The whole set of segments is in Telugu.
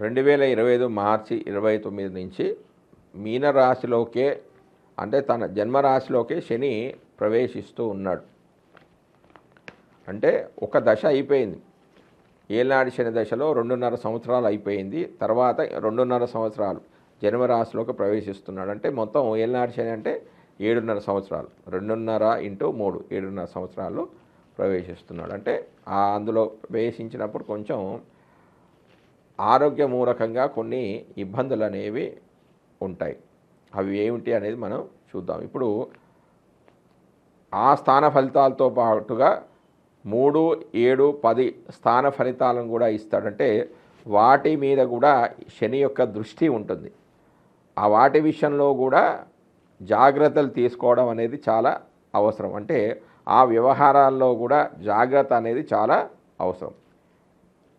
రెండు వేల ఇరవై ఐదు మార్చి ఇరవై తొమ్మిది నుంచి మీనరాశిలోకే అంటే తన జన్మరాశిలోకే శని ప్రవేశిస్తూ ఉన్నాడు. అంటే ఒక దశ అయిపోయింది. ఏనాడు శని దశలో రెండున్నర సంవత్సరాలు అయిపోయింది. తర్వాత రెండున్నర సంవత్సరాలు జన్మరాశిలోకి ప్రవేశిస్తున్నాడు. అంటే మొత్తం ఏనాడు శని అంటే ఏడున్నర సంవత్సరాలు. రెండున్నర ఇంటూ మూడు ఏడున్నర సంవత్సరాలు ప్రవేశిస్తున్నాడు. అంటే అందులో ప్రవేశించినప్పుడు కొంచెం ఆరోగ్యమూలకంగా కొన్ని ఇబ్బందులు అనేవి ఉంటాయి. అవి ఏమిటి అనేది మనం చూద్దాం. ఇప్పుడు ఆ స్థాన ఫలితాలతో పాటుగా మూడు ఏడు పది స్థాన ఫలితాలను కూడా ఇస్తాడంటే వాటి మీద కూడా శని యొక్క దృష్టి ఉంటుంది. ఆ వాటి విషయంలో కూడా జాగ్రత్తలు తీసుకోవడం అనేది చాలా అవసరం. అంటే ఆ వ్యవహారాల్లో కూడా జాగ్రత్త అనేది చాలా అవసరం.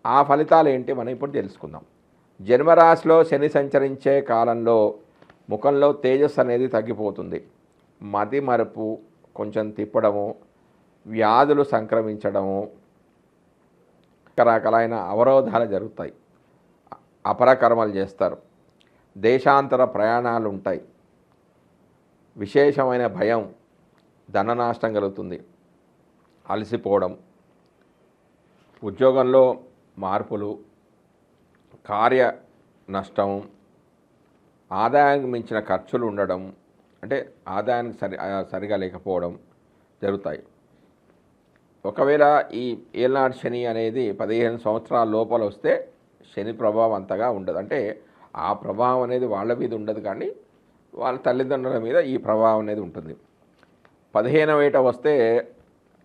ఆ ఫలితాలు ఏంటి మనం ఇప్పుడు తెలుసుకుందాం. జన్మరాశిలో శని సంచరించే కాలంలో ముఖంలో తేజస్సు అనేది తగ్గిపోతుంది. మతి మరుపు కొంచెం తిప్పడము వ్యాధులు సంక్రమించడము రకరకాలైన అవరోధాలు జరుగుతాయి. అపరకర్మలు చేస్తారు. దేశాంతర ప్రయాణాలు ఉంటాయి. విశేషమైన భయం ధన కలుగుతుంది. అలసిపోవడం. ఉద్యోగంలో మార్పులు కార్య నష్టం ఆదాయానికి మించిన ఖర్చులు ఉండడం అంటే ఆదాయానికి సరి సరిగా లేకపోవడం జరుగుతాయి. ఒకవేళ ఈ ఏలనాడు శని అనేది పదిహేను సంవత్సరాల లోపల వస్తే శని ప్రభావం అంతగా ఉండదు. అంటే ఆ ప్రభావం అనేది వాళ్ళ మీద ఉండదు కానీ వాళ్ళ తల్లిదండ్రుల మీద ఈ ప్రభావం అనేది ఉంటుంది. పదిహేనవ ఏట వస్తే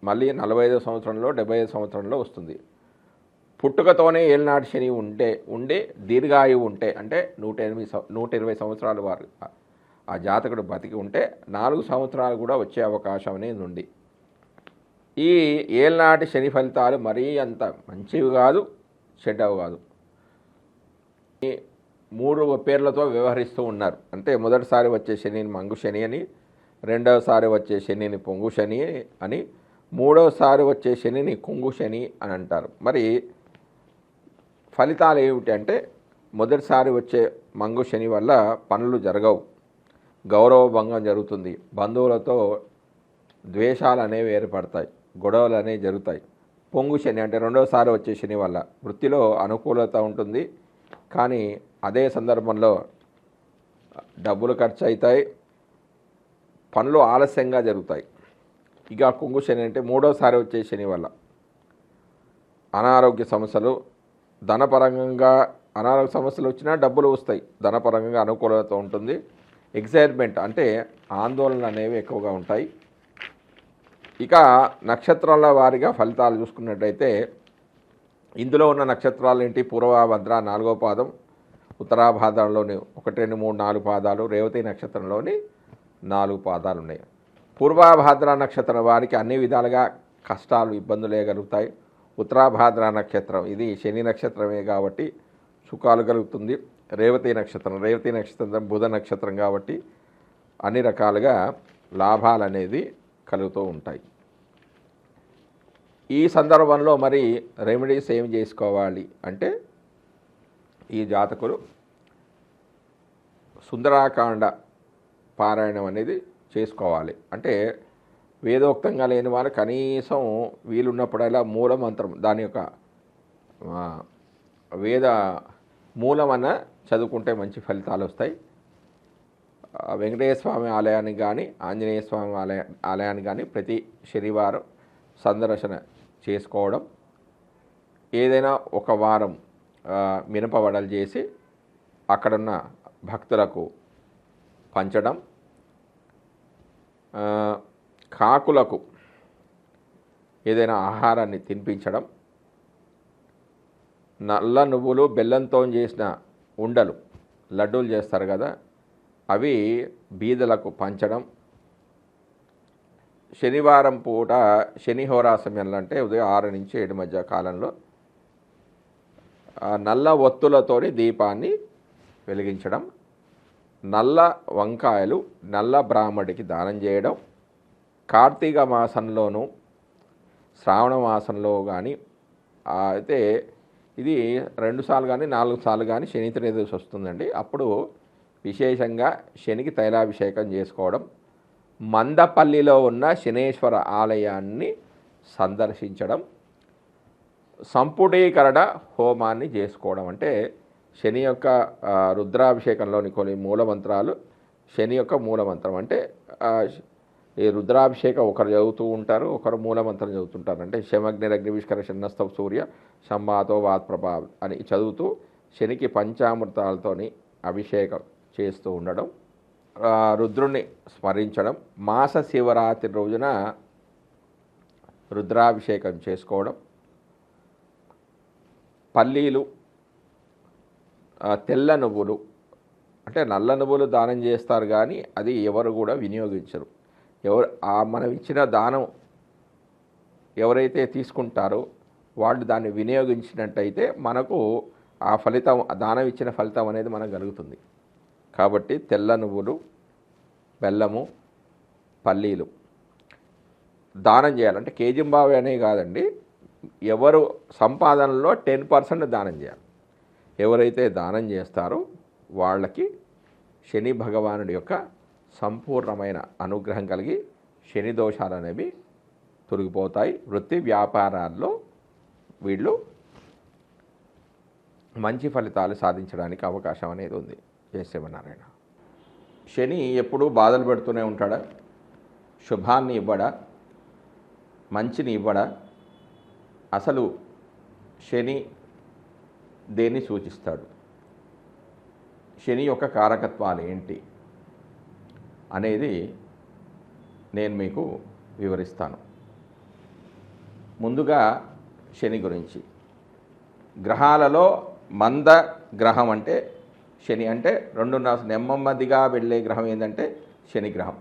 మళ్ళీ నలభై ఐదో సంవత్సరంలో డెబ్బై ఐదు సంవత్సరంలో వస్తుంది. పుట్టుకతోనే ఏలినాటి శని ఉంటే ఉండి దీర్ఘాయువు ఉంటే అంటే నూట ఎనిమిది నూట ఇరవై సంవత్సరాలు వారు ఆ- జాతకుడు బతికి ఉంటే నాలుగు సంవత్సరాలు కూడా వచ్చే అవకాశం అనేది ఉంది. ఈ ఏళ్ళనాటి శని ఫలితాలు మరీ అంత మంచివి కాదు చెడ్డవి కాదు. ఈ మూడు పేర్లతో వ్యవహరిస్తూ ఉన్నారు. అంటే మొదటిసారి వచ్చే శనిని మంగు శని అని రెండవసారి వచ్చే శనిని పొంగు శని అని మూడవసారి వచ్చే శనిని కుంగు శని అని అంటారు. మరి ఫలితాలు ఏమిటి అంటే మొదటిసారి వచ్చే మంగు శని వల్ల పనులు జరగవు. గౌరవ భంగం జరుగుతుంది. బంధువులతో ద్వేషాలు అనేవి ఏర్పడతాయి. గొడవలు అనేవి జరుగుతాయి. పొంగు శని అంటే రెండోసారి వచ్చే శని వల్ల వృత్తిలో అనుకూలత ఉంటుంది. కానీ అదే సందర్భంలో డబ్బులు ఖర్చు అవుతాయి పనులు ఆలస్యంగా జరుగుతాయి. ఇక కుంగు శని అంటే మూడోసారి వచ్చే శని వల్ల అనారోగ్య సమస్యలు ధనపరంగా అనారోగ్య సమస్యలు వచ్చినా డబ్బులు వస్తాయి. ధనపరంగా అనుకూలత ఉంటుంది. ఎగ్జైట్మెంట్ అంటే ఆందోళనలు అనేవి ఎక్కువగా ఉంటాయి. ఇక నక్షత్రాల వారిగా ఫలితాలు చూసుకున్నట్టయితే ఇందులో ఉన్న నక్షత్రాలు ఏంటి పూర్వభద్ర నాలుగో పాదం ఉత్తరాభాదంలోని ఒకటి రెండు మూడు నాలుగు పాదాలు రేవతి నక్షత్రంలోని నాలుగు పాదాలు ఉన్నాయి పూర్వభాద్ర నక్షత్రం వారికి అన్ని విధాలుగా కష్టాలు ఇబ్బందులు కలుగుతాయి ఉత్తరాభాద్ర నక్షత్రం. ఇది శని నక్షత్రమే కాబట్టి సుఖాలు కలుగుతుంది. రేవతి నక్షత్రం. రేవతి నక్షత్రం బుధ నక్షత్రం కాబట్టి అన్ని రకాలుగా లాభాలు అనేది కలుగుతూ ఉంటాయి. ఈ సందర్భంలో మరి రెమెడీస్ ఏం చేసుకోవాలి అంటే ఈ జాతకులు సుందరాకాండ పారాయణం అనేది చేసుకోవాలి. అంటే వేదోక్తంగా లేని వారు కనీసం వీలున్నప్పుడల్లా మూలమంత్రం దాని యొక్క వేద మూలమన్న చదువుకుంటే మంచి ఫలితాలు వస్తాయి. వెంకటేశ్వర స్వామి ఆలయానికి కానీ ఆంజనేయ స్వామి ఆలయ ఆలయానికి కానీ ప్రతి శనివారం సందర్శన చేసుకోవడం. ఏదైనా ఒక వారం మినపవడలు చేసి అక్కడున్న భక్తులకు పంచడం. కాకులకు ఏదైనా ఆహారాన్ని తినిపించడం నల్ల నువ్వులు బెల్లంతో చేసిన ఉండలు లడ్డూలు చేస్తారు కదా అవి బీదలకు పంచడం. శనివారం పూట శనిహోరా సమయంలో అంటే ఉదయం ఆరు నుంచి ఏడు మధ్య కాలంలో నల్ల ఒత్తులతోని దీపాన్ని వెలిగించడం నల్ల వంకాయలు నల్ల బ్రాహ్మడికి దానం చేయడం కార్తీక మాసంలోనూ శ్రావణ మాసంలో కానీ అయితే ఇది రెండు సార్లు కానీ నాలుగు సార్లు కానీ శని త్రయోదశి వస్తుందండి. అప్పుడు విశేషంగా శనికి తైలాభిషేకం చేసుకోవడం మందపల్లిలో ఉన్న శనేశ్వర ఆలయాన్ని సందర్శించడం సంపుటీకరణ హోమాన్ని చేసుకోవడం. అంటే శని యొక్క రుద్రాభిషేకంలోని కొన్ని మూలమంత్రాలు శని యొక్క మూలమంత్రం. అంటే ఈ రుద్రాభిషేకం ఒకరు చదువుతూ ఉంటారు ఒకరు మూలమంత్రం చదువుతుంటారు. అంటే శమగ్నిరగ్నివిష్కర షన్నస్తవ సూర్య సంబాతో వాత్ ప్రభా అని చదువుతూ శనికి పంచామృతాలతోని అభిషేకం చేస్తూ ఉండడం రుద్రుణ్ణి స్మరించడం మాస శివరాత్రి రోజున రుద్రాభిషేకం చేసుకోవడం పల్లీలు తెల్ల నువ్వులు అంటే నల్ల నువ్వులు దానం చేస్తారు కానీ అది ఎవరు కూడా వినియోగించరు. ఎవరు ఆ మనం ఇచ్చిన దానం ఎవరైతే తీసుకుంటారో వాళ్ళు దాన్ని వినియోగించినట్టయితే మనకు ఆ ఫలితం దానం ఇచ్చిన ఫలితం అనేది మనకు కలుగుతుంది. కాబట్టి తెల్ల నువ్వులు బెల్లము పల్లీలు దానం చేయాలంటే కేజింబావి అనే కాదండి. ఎవరు సంపాదనలో టెన్ పర్సెంట్ దానం చేయాలి. ఎవరైతే దానం చేస్తారో వాళ్ళకి శని భగవానుడి యొక్క సంపూర్ణమైన అనుగ్రహం కలిగి శని దోషాలు అనేవి తొలగిపోతాయి. వృత్తి వ్యాపారాల్లో వీళ్ళు మంచి ఫలితాలు సాధించడానికి అవకాశం అనేది ఉంది. జయ శివనారాయణ శని ఎప్పుడూ బాధలు పెడుతూనే ఉంటాడా? శుభాన్ని ఇవ్వడా? మంచిని ఇవ్వడా? అసలు శని దేన్ని సూచిస్తాడు? శని యొక్క కారకత్వాలు ఏంటి? అనేది నేను మీకు వివరిస్తాను. ముందుగా శని గురించి. గ్రహాలలో మంద గ్రహం అంటే శని అంటే రెండున్నర నెమ్మదిగా వెళ్ళే గ్రహం ఏంటంటే శని గ్రహం.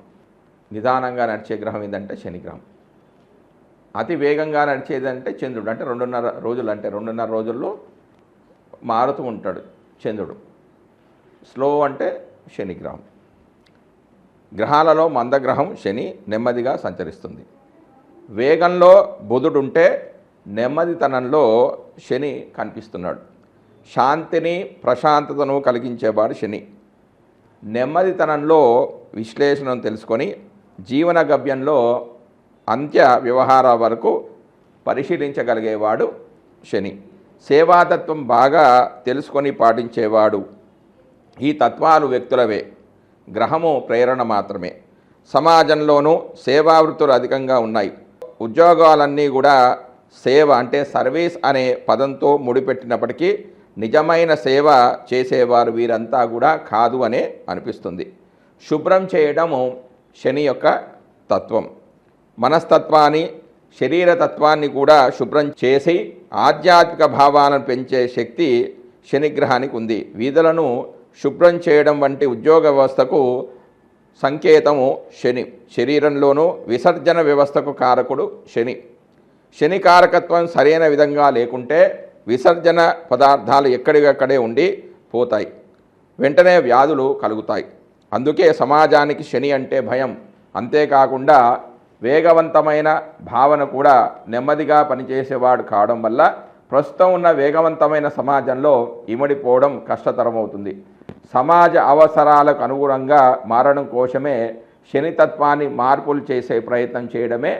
నిదానంగా నడిచే గ్రహం ఏంటంటే శని గ్రహం. అతి వేగంగా నడిచేదంటే చంద్రుడు. అంటే రెండున్నర రోజులు అంటే రెండున్నర రోజుల్లో మారుతూ ఉంటాడు చంద్రుడు. స్లో అంటే శనిగ్రహం గ్రహాలలో మందగ్రహం శని నెమ్మదిగా సంచరిస్తుంది. వేగంలో బుధుడుంటే నెమ్మదితనంలో శని కనిపిస్తున్నాడు. శాంతిని ప్రశాంతతను కలిగించేవాడు శని. నెమ్మదితనంలో విశ్లేషణను తెలుసుకొని జీవన గవ్యంలో అంత్య వ్యవహార వరకు పరిశీలించగలిగేవాడు శని. సేవాతత్వం బాగా తెలుసుకొని పాటించేవాడు. ఈ తత్వాలు వ్యక్తులవే. గ్రహము ప్రేరణ మాత్రమే. సమాజంలోనూ సేవావృత్తులు అధికంగా ఉన్నాయి. ఉద్యోగాలన్నీ కూడా సేవ అంటే సర్వీస్ అనే పదంతో ముడిపెట్టినప్పటికీ నిజమైన సేవ చేసేవారు వీరంతా కూడా కాదు అనే అనిపిస్తుంది. శుభ్రం చేయడము శని యొక్క తత్వం. మనస్తత్వాన్ని శరీర తత్వాన్ని కూడా శుభ్రం చేసి ఆధ్యాత్మిక భావాలను పెంచే శక్తి శనిగ్రహానికి ఉంది. వీధులను శుభ్రం చేయడం వంటి ఉద్యోగ వ్యవస్థకు సంకేతము శని. శరీరంలోనూ విసర్జన వ్యవస్థకు కారకుడు శని. శని కారకత్వం సరైన విధంగా లేకుంటే విసర్జన పదార్థాలు ఎక్కడికక్కడే ఉండి పోతాయి. వెంటనే వ్యాధులు కలుగుతాయి. అందుకే సమాజానికి శని అంటే భయం. అంతేకాకుండా వేగవంతమైన భావన కూడా నెమ్మదిగా పనిచేసేవాడు కావడం వల్ల ప్రస్తుతం ఉన్న వేగవంతమైన సమాజంలో ఇమడిపోవడం కష్టతరమవుతుంది. సమాజ అవసరాలకు అనుగుణంగా మారడం కోసమే శనితత్వాన్ని మార్పులు చేసే ప్రయత్నం చేయడమే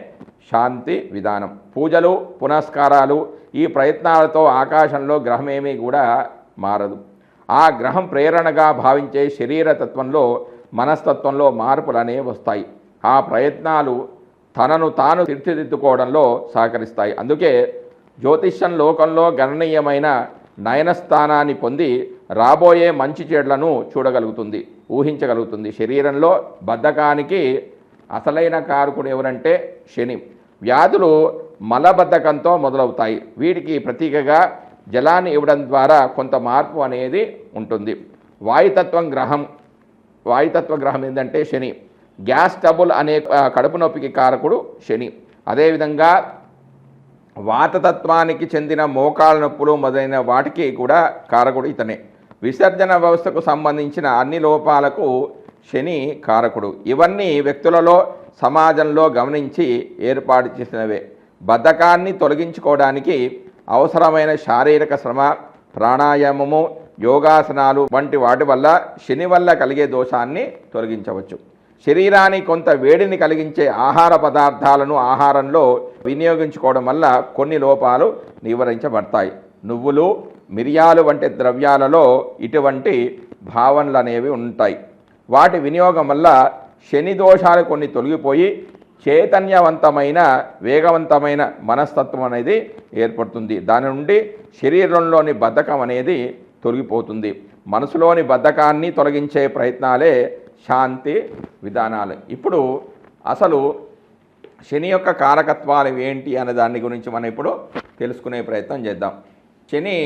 శాంతి విధానం. పూజలు పునస్కారాలు ఈ ప్రయత్నాలతో ఆకాశంలో గ్రహమేమీ కూడా మారదు. ఆ గ్రహం ప్రేరణగా భావించే శరీర తత్వంలో మనస్తత్వంలో మార్పులు అనేవి వస్తాయి. ఆ ప్రయత్నాలు తనను తాను తీర్చిదిద్దుకోవడంలో సహకరిస్తాయి. అందుకే జ్యోతిష్యం లోకంలో గణనీయమైన నయనస్థానాన్ని పొంది రాబోయే మంచి చెడ్లను చూడగలుగుతుంది ఊహించగలుగుతుంది. శరీరంలో బద్ధకానికి అసలైన కారకుడు ఎవరంటే శని. వ్యాధులు మలబద్ధకంతో మొదలవుతాయి. వీటికి ప్రతీకగా జలాన్ని ఇవ్వడం ద్వారా కొంత మార్పు అనేది ఉంటుంది. వాయుతత్వం గ్రహం వాయుతత్వ గ్రహం ఏంటంటే శని. గ్యాస్ టబుల్ అనే కడుపు నొప్పికి కారకుడు శని. అదేవిధంగా వాతతత్వానికి చెందిన మోకాళ్ళ నొప్పులు మొదలైన వాటికి కూడా కారకుడు ఇతనే. విసర్జన వ్యవస్థకు సంబంధించిన అన్ని లోపాలకు శని కారకుడు. ఇవన్నీ వ్యక్తులలో సమాజంలో గమనించి ఏర్పాటు చేసినవే. బద్ధకాన్ని తొలగించుకోవడానికి అవసరమైన శారీరక శ్రమ ప్రాణాయామము యోగాసనాలు వంటి వాటి వల్ల శని వల్ల కలిగే దోషాన్ని తొలగించవచ్చు. శరీరానికి కొంత వేడిని కలిగించే ఆహార పదార్థాలను ఆహారంలో వినియోగించుకోవడం వల్ల కొన్ని లోపాలు నివారించబడతాయి. నువ్వులు మిరియాలు వంటి ద్రవ్యాలలో ఇటువంటి భావనలు అనేవి ఉంటాయి. వాటి వినియోగం వల్ల శని దోషాలు కొన్ని తొలగిపోయి చైతన్యవంతమైన వేగవంతమైన మనస్తత్వం అనేది ఏర్పడుతుంది. దాని నుండి శరీరంలోని బద్ధకం అనేది తొలగిపోతుంది. మనసులోని బద్ధకాన్ని తొలగించే ప్రయత్నాలే శాంతి విధానాలు. ఇప్పుడు అసలు శని యొక్క కారకత్వాలు ఏంటి అనే దాని గురించి మనం ఇప్పుడు తెలుసుకునే ప్రయత్నం చేద్దాం. శని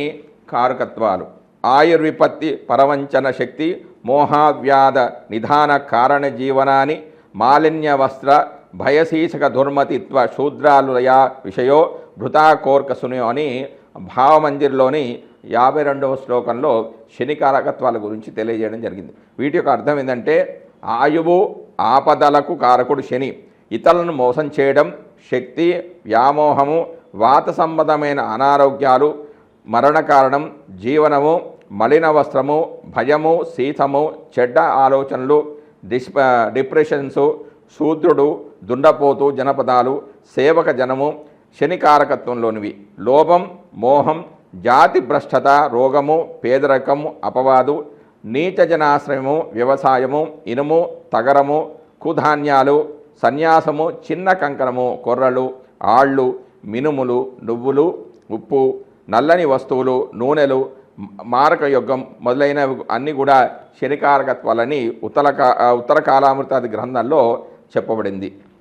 కారకత్వాలు. ఆయుర్విపత్తి పరవంచన శక్తి మోహావ్యాధ నిధాన కారణ జీవనాన్ని మాలిన్య వస్త్ర భయశీసక దుర్మతిత్వ శూద్రాలుయ విషయో భృతా కోర్కసుని అని భావమందిర్లోని యాభై రెండవ శ్లోకంలో శని కారకత్వాల గురించి తెలియజేయడం జరిగింది. వీటి యొక్క అర్థం ఏంటంటే ఆయువు ఆపదలకు కారకుడు శని. ఇతరులను మోసం చేయడం శక్తి వ్యామోహము వాత సంబంధమైన అనారోగ్యాలు మరణ కారణం జీవనము మలిన వస్త్రము భయము శీతము చెడ్డ ఆలోచనలు డిస్ డిప్రెషన్స్ శూద్రుడు దుండపోతు జనపదాలు సేవక జనము శనికారకత్వంలోనివి. లోభం మోహం జాతి భ్రష్టత రోగము పేదరికము అపవాదు నీచజనాశ్రయము వ్యవసాయము ఇనుము తగరము కుధాన్యాలు సన్యాసము చిన్న కంకణము కొర్రలు ఆళ్ళు మినుములు నువ్వులు ఉప్పు నల్లని వస్తువులు నూనెలు మారక యుగం మొదలైనవి అన్నీ కూడా శనికారకత్వాలని ఉత్తర కా ఉత్తర కాలామృతాది గ్రంథంలో చెప్పబడింది.